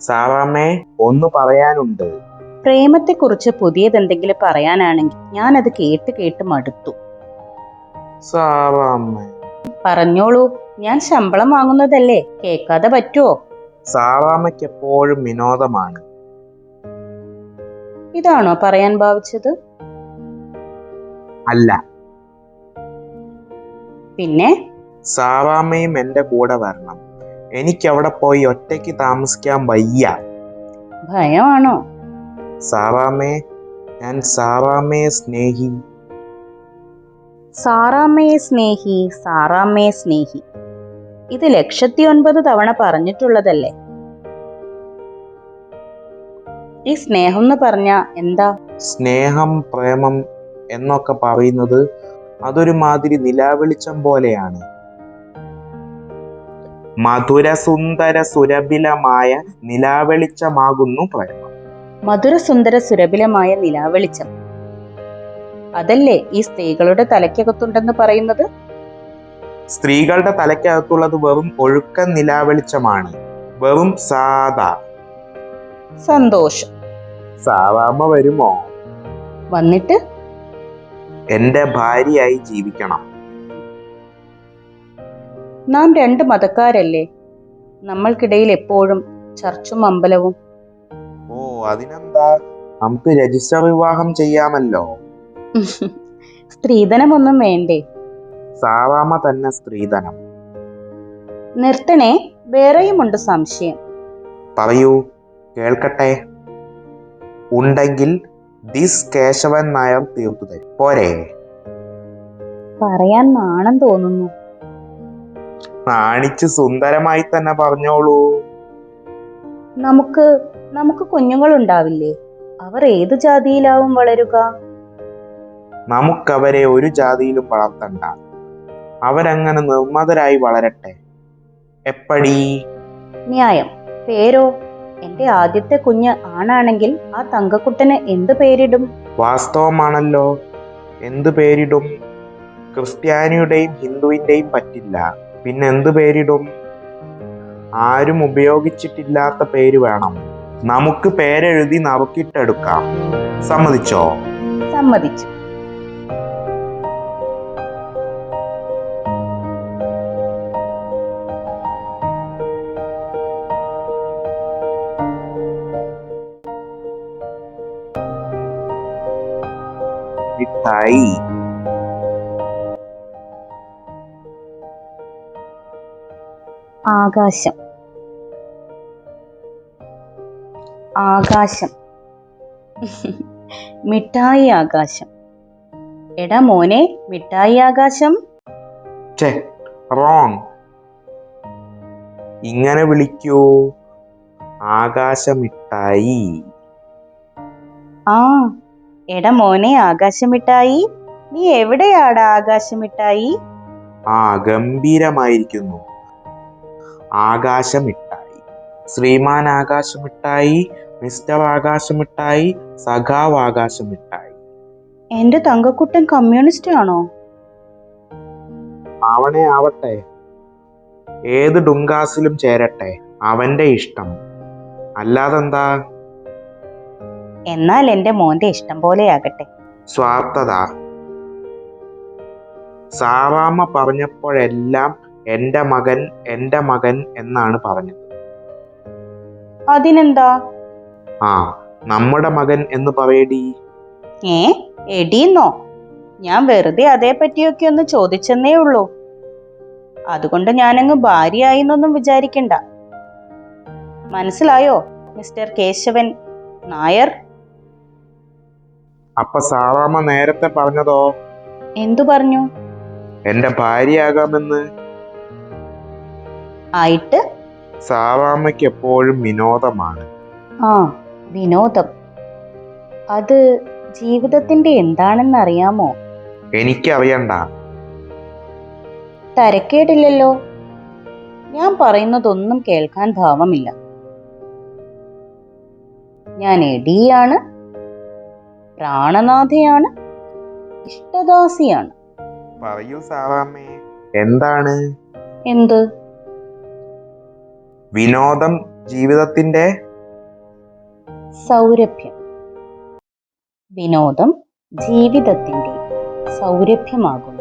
സാറാമ്മേ ഒന്ന് പറയാനുണ്ട്. പ്രേമത്തെക്കുറിച്ച് പുതിയതെന്തെങ്കിലും പറയാനാണെങ്കിൽ ഞാൻ അത് കേട്ട് കേട്ട് മടുത്തു. സാറാമ്മേ. പറഞ്ഞോളൂ ഞാൻ ശമ്പളം വാങ്ങുന്നതല്ലേ? കേൾക്കാതെ പറ്റുമോ സാറാമ്മയ്ക്ക് എപ്പോഴും വിനോദമാണ്. ഇതാണോ പറയാൻ ഭാവിച്ചത്? അല്ല. പിന്നെ? സാറാമ്മയും എന്റെ കൂടെ വരണം. എനിക്ക് അവിടെ പോയി ഒറ്റയ്ക്ക് താമസിക്കാൻ വയ്യ. ഭയമാണോ? സാറാമ്മേ ഞാൻ സാറാമ്മയെ സ്നേഹി. സാറാമ്മയെ സ്നേഹി സാറാമ്മയെ സ്നേഹി. ഇത് ലക്ഷത്തി ഒൻപത് തവണ പറഞ്ഞിട്ടുള്ളതല്ലേ? ഈ സ്നേഹം എന്ന് പറഞ്ഞ എന്താ? സ്നേഹം പ്രേമം എന്നൊക്കെ പറയുന്നത് അതൊരു മാതിരി നിലാവെളിച്ചം പോലെയാണ്. മധുര സുന്ദര സുരഭിലമായ നിലാവെളിച്ചമാകുന്നു പ്രേമം. മധുരസുന്ദര സുരഭിലമായ നിലാവെളിച്ചം. അതല്ലേ ഈ സ്ത്രീകളുടെ തലയ്ക്കകത്തുണ്ടെന്ന് പറയുന്നത്? സ്ത്രീകളുടെ തലയ്ക്കകത്തുള്ളത് വെറും ഒഴുക്കൻ നിലാവെളിച്ചമാണ്. വെറും സാദാ. സന്തോഷം. സാവാമ്മ വരുമോ? വന്നിട്ട് എന്റെ ഭാര്യയായി ജീവിക്കണം. നാം രണ്ട് മതക്കാരല്ലേ? നമ്മൾക്കിടയിൽ എപ്പോഴും ചർച്ചും അമ്പലവും. ഓ അതിനെന്താ? നമുക്ക് രജിസ്റ്റർ വിവാഹം ചെയ്യാമല്ലോ. സ്ത്രീധനമൊന്നും വേണ്ടേ? സാവാമ തന്നെ സ്ത്രീധനം. നിർത്തണേ വേറെയുമുണ്ട് സംശയം. പറയൂ കേൾക്കട്ടെ? ഉണ്ടെങ്കിൽ ദിസ് കേശവൻ നായർ തീർത്തു തരും പോരെ. പറയാൻ നാണം തോന്നുന്നു. നാണിച്ച് സുന്ദരമായി തന്നെ പറഞ്ഞോളൂ. നമുക്ക് നമുക്ക് കുഞ്ഞുങ്ങൾ ഉണ്ടാവില്ലേ അവർ ഏത് ജാതിയിലാവും വളരുക? നമുക്കവരെ ഒരു ജാതിയിലും വളർത്തണ്ട. അവരങ്ങനെ നിർമ്മതരായി വളരട്ടെ. എപ്പടി ന്യായം. പേരോ? എന്റെ ആദ്യത്തെ കുഞ്ഞ് ആണാണെങ്കിൽ ആ തങ്കക്കുട്ടന് എന്ത് പേരിടും? വാസ്തവമാണല്ലോ. എന്ത് പേരിടും? ക്രിസ്ത്യാനിയുടെയും ഹിന്ദുവിന്റെയും പറ്റില്ല. പിന്നെ എന്ത് പേരിടും? ആരും ഉപയോഗിച്ചിട്ടില്ലാത്ത പേര് വേണം. നമുക്ക് പേരെഴുതി നറുക്കിട്ടെടുക്കാം. സമ്മതിച്ചോ? സമ്മതിച്ചു. മിഠായി ആകാശം. ആകാശം. മിഠായി ആകാശം. എടാ മോനെ മിഠായി ആകാശം. റോങ് ഇങ്ങനെ വിളിക്കൂ. ആകാശമിഠായി. ആ എടാ മോനെ ആകാശമിട്ടായി. നീ എവിടെയാടാ ആകാശമിട്ടായി? ആ ഗംഭീരമായിരിക്കുന്നു. ആകാശമിട്ടായി. ശ്രീമാൻ ആകാശമിട്ടായി മിസ്റ്റർ ആകാശമിട്ടായി സഖാവ് ആകാശമിട്ടായി. എന്റെ തങ്കക്കുട്ടൻ കമ്മ്യൂണിസ്റ്റ് ആണോ? അവനെ ആവട്ടെ. ഏത് ഡുങ്കാസിലും ചേരട്ടെ. അവന്റെ ഇഷ്ടം. അല്ലാതെന്താ? എന്നാൽ എന്റെ മോന്റെ ഇഷ്ടം പോലെയാകട്ടെ സ്വാർത്ഥത. സാറാമ്മ പറഞ്ഞപ്പോഴെല്ലാം എന്റെ മകൻ എന്റെ മകൻ എന്നാണ് പറഞ്ഞത്. അതിനെന്താ? ആ നമ്മുടെ മകൻ എന്ന് പറയടി. ഏ എടീന്നോ? ഞാൻ വെറുതെ അതേ പറ്റിയൊക്കെ ഒന്ന് ചോദിച്ചെന്നേ ഉള്ളൂ. അതുകൊണ്ട് ഞാനങ്ങ് ഭാര്യയായി എന്നൊന്നും വിചാരിക്കണ്ട. മനസ്സിലായോ മിസ്റ്റർ കേശവൻ? നായർ? അപ്പൊ സാറാമ്മ നേരത്തെ പറഞ്ഞതോ? എന്തു പറഞ്ഞു? എന്റെ ഭാര്യയാകാമെന്ന്. ആയിട്ട്? സാറാമ്മയ്ക്ക് എപ്പോഴും വിനോദമാണ്. ആ വിനോദം. അത് ജീവിതത്തിന്റെ എന്താണെന്ന് അറിയാമോ എനിക്കറിയണ്ട. തരക്കേടില്ലല്ലോ. ഞാൻ പറയുന്നതൊന്നും കേൾക്കാൻ ഭാവമില്ല. ഞാൻ എടിയാണ്. പ്രാണനാഥയാണ് ഇഷ്ടദാസിയാണ്. പറയൂ സാറാമ്മേ. എന്താണ്? എന്ത്? വിനോദം ജീവിതത്തിന്റെ സൗരഭ്യം. വിനോദം ജീവിതത്തിന്റെ സൗരഭ്യമാകുന്നു.